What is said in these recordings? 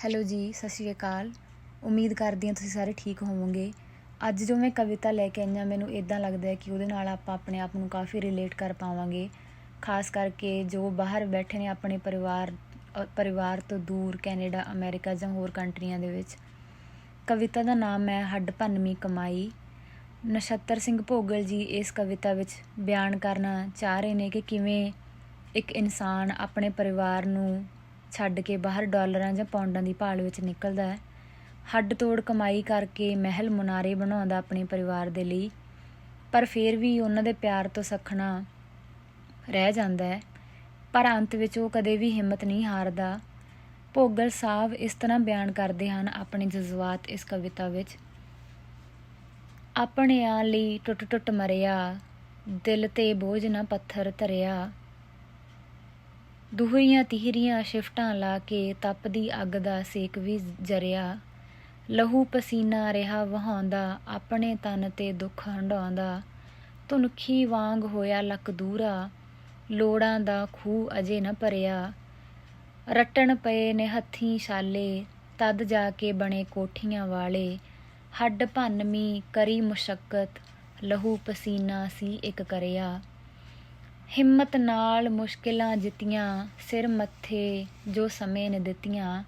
Hello ਜੀ, ਸਤਿ ਸ਼੍ਰੀ ਅਕਾਲ। ਉਮੀਦ ਕਰਦੀ ਹਾਂ ਤੁਸੀਂ ਸਾਰੇ ਠੀਕ ਹੋਵੋਗੇ। ਅੱਜ ਜੋ ਮੈਂ ਕਵਿਤਾ ਲੈ ਕੇ ਆਈ ਹਾਂ, ਮੈਨੂੰ ਇਦਾਂ ਲੱਗਦਾ ਹੈ ਕਿ ਉਹਦੇ ਨਾਲ ਆਪਾਂ ਆਪਣੇ ਆਪ ਨੂੰ ਕਾਫੀ ਰਿਲੇਟ ਕਰ ਪਾਵਾਂਗੇ। ਖਾਸ ਕਰਕੇ ਜੋ ਬਾਹਰ ਬੈਠੇ ਨੇ ਆਪਣੇ ਪਰਿਵਾਰ ਪਰਿਵਾਰ ਤੋਂ ਦੂਰ ਕੈਨੇਡਾ, ਅਮਰੀਕਾ ਜਾਂ ਹੋਰ ਕੰਟਰੀਆਂ ਦੇ ਵਿੱਚ। ਕਵਿਤਾ ਦਾ ਨਾਮ ਹੈ ਹੱਡ ਭੰਨਵੀਂ ਕਮਾਈ। ਨਛੱਤਰ ਸਿੰਘ ਭੋਗਲ ਜੀ ਇਸ ਕਵਿਤਾ ਵਿੱਚ ਬਿਆਨ ਕਰਨਾ ਚਾਹ ਰਹੇ ਨੇ ਕਿ ਕਿਵੇਂ ਇੱਕ ਇਨਸਾਨ ਆਪਣੇ ਪਰਿਵਾਰ ਨੂੰ ਛੱਡ ਕੇ ਬਾਹਰ ਡਾਲਰਾਂ ਜਾਂ ਪਾਉਂਡਾਂ ਦੀ ਭਾਲ ਵਿੱਚ ਨਿਕਲਦਾ ਹੈ। ਹੱਡ ਤੋੜ ਕਮਾਈ ਕਰਕੇ ਮਹਿਲ ਮੁਨਾਰੇ ਬਣਾਉਂਦਾ ਆਪਣੇ ਪਰਿਵਾਰ ਦੇ ਲਈ। ਪਰ ਫਿਰ ਵੀ ਉਹਨਾਂ ਦੇ ਪਿਆਰ ਤੋਂ ਸਖਣਾ ਰਹਿ ਜਾਂਦਾ ਹੈ। ਪਰ ਅੰਤ ਵਿੱਚ ਉਹ ਕਦੇ ਵੀ ਹਿੰਮਤ ਨਹੀਂ ਹਾਰਦਾ। ਭੋਗਲ ਸਾਹਿਬ ਇਸ ਤਰ੍ਹਾਂ ਬਿਆਨ ਕਰਦੇ ਹਨ ਆਪਣੇ ਜਜ਼ਬਾਤ ਇਸ ਕਵਿਤਾ ਵਿੱਚ। ਆਪਣੇ ਆ ਲਈ ਟੁੱਟ ਟੁੱਟ ਮਰਿਆ, ਦਿਲ ਤੇ ਬੋਝ ਨਾ ਪੱਥਰ ਧਰਿਆ। ਦੂਹਰੀਆਂ ਤੀਹਰੀਆਂ ਸ਼ਿਫਟਾਂ ਲਾ ਕੇ ਤਪਦੀ ਅੱਗ ਦਾ ਸੇਕ ਵੀ ਜਰਿਆ। ਲਹੂ ਪਸੀਨਾ ਰਿਹਾ ਵਹਾਉਂਦਾ, ਆਪਣੇ ਤਨ ਤੇ ਦੁੱਖ ਹੰਡਾਉਂਦਾ ਧੁਨਖੀ ਵਾਂਗ ਹੋਇਆ ਲੱਕ ਦੂਰਾ ਲੋੜਾਂ ਦਾ ਖੂਹ ਅਜੇ ਨਾ ਭਰਿਆ। ਰਟਣ ਪਏ ਨੇ ਹੱਥੀਂ ਛਾਲੇ, ਤਦ ਜਾ ਕੇ ਬਣੇ ਕੋਠੀਆਂ ਵਾਲੇ। ਹੱਡ ਭੰਨਮੀ ਕਰੀ ਮੁਸ਼ੱਕਤ, ਲਹੂ ਪਸੀਨਾ ਸੀ ਇੱਕ ਕਰਿਆ। ਹਿੰਮਤ ਨਾਲ ਮੁਸ਼ਕਿਲਾਂ ਜਿੱਤੀਆਂ, ਸਿਰ ਮੱਥੇ ਜੋ ਸਮੇਂ ਨੇ ਦਿੱਤੀਆਂ।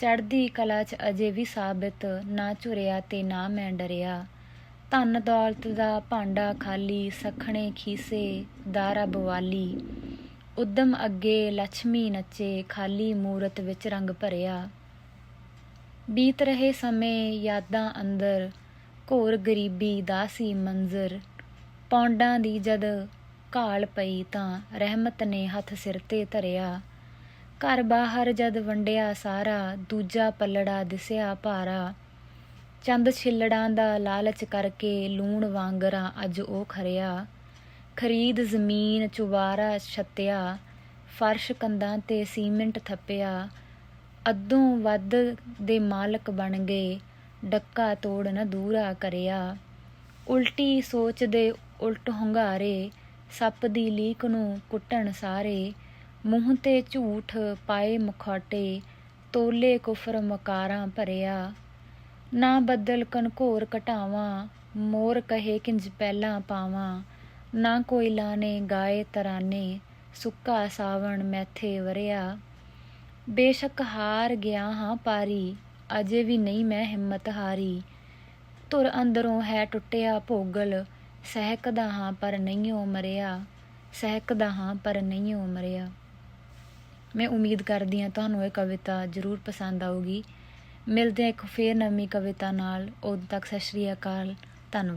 ਚੜ੍ਹਦੀ ਕਲਾ 'ਚ ਅਜੇ ਵੀ ਸਾਬਿਤ, ਨਾ ਝੁਰਿਆ ਤੇ ਨਾ ਮੈਂ ਡਰਿਆ। ਧਨ ਦੌਲਤ ਦਾ ਭਾਂਡਾ ਖਾਲੀ, ਸਖਣੇ ਖੀਸੇ, ਦਾਰਾ ਬਵਾਲੀ। ਉਦਮ ਅੱਗੇ ਲక్ష్ਮੀ ਨੱਚੇ, ਖਾਲੀ ਮੂਰਤ ਵਿੱਚ ਰੰਗ ਭਰਿਆ। ਬੀਤ ਰਹੇ ਸਮੇਂ ਯਾਦਾਂ ਅੰਦਰ, ਘੋਰ ਗਰੀਬੀ ਦਾ ਸੀ ਮੰਜ਼ਰ। ਪੌਂਡਾਂ ਦੀ ਜਦ ਘਾਲ ਪਈ ਤਾਂ ਰਹਿਮਤ ਨੇ ਹੱਥ ਸਿਰ ਤੇ ਧਰਿਆ। ਘਰ ਬਾਹਰ ਜਦ ਵੰਡਿਆ ਸਾਰਾ, ਦੂਜਾ ਪੱਲੜਾ ਦਿਸਿਆ ਭਾਰਾ। ਚੰਦ ਛਿੱਲੜਾਂ ਦਾ ਲਾਲਚ ਕਰਕੇ ਲੂਣ ਵਾਂਗਰਾ ਅੱਜ ਉਹ ਖਰਿਆ। ਖਰੀਦ ਜ਼ਮੀਨ ਚੁਬਾਰਾ ਛੱਤਿਆ, ਫਰਸ਼ ਕੰਧਾਂ ਤੇ ਸੀਮਿੰਟ ਥੱਪਿਆ। ਅੱਧੋਂ ਵੱਧ ਦੇ ਮਾਲਕ ਬਣ ਗਏ, ਡੱਕਾ ਤੋੜ ਨਾ ਦੂਰਾ ਕਰਿਆ। ਉਲਟੀ ਸੋਚ ਦੇ ਉਲਟ ਹੁੰਗਾਰੇ ਸੱਪ ਦੀ ਲੀਕ ਨੂੰ ਕੁੱਟਣ ਸਾਰੇ, ਮੂੰਹ ਤੇ ਝੂਠ ਪਾਏ ਮੁਖਾਟੇ, ਤੋਲੇ ਕੁਫਰ ਮਕਾਰਾਂ ਭਰਿਆ। ਨਾ ਬੱਦਲ ਕਨਕੋਰ ਘਟਾਵਾਂ, ਮੋਰ ਕਹੇ ਕਿੰਜ ਪਹਿਲਾਂ ਪਾਵਾਂ। ਨਾ ਕੋਇਲਾ ਨੇ ਗਾਏ ਤਰਾਨੇ, ਸੁੱਕਾ ਸਾਵਣ ਮੈਥੇ ਵਰਿਆ। ਬੇਸ਼ੱਕ ਹਾਰ ਗਿਆ ਹਾਂ ਪਾਰੀ, ਅਜੇ ਵੀ ਨਹੀਂ ਮੈਂ ਹਿੰਮਤ ਹਾਰੀ। ਧੁਰ ਅੰਦਰੋਂ ਹੈ ਟੁੱਟਿਆ ਭੋਗਲ ਸਹਿਕਦਾ ਹਾਂ ਪਰ ਨਹੀਂ ਉਹ ਮਰਿਆ, ਸਹਿਕਦਾ ਹਾਂ ਪਰ ਨਹੀਂ ਉਹ ਮਰਿਆ। ਮੈਂ ਉਮੀਦ ਕਰਦੀ ਹਾਂ ਤੁਹਾਨੂੰ ਇਹ ਕਵਿਤਾ ਜ਼ਰੂਰ ਪਸੰਦ ਆਊਗੀ। ਮਿਲਦੇ ਹਾਂ ਇੱਕ ਫੇਰ ਨਵੀਂ ਕਵਿਤਾ ਨਾਲ। ਉਦੋਂ ਤੱਕ ਸਤਿ ਸ਼੍ਰੀ ਅਕਾਲ। ਧੰਨਵਾਦ।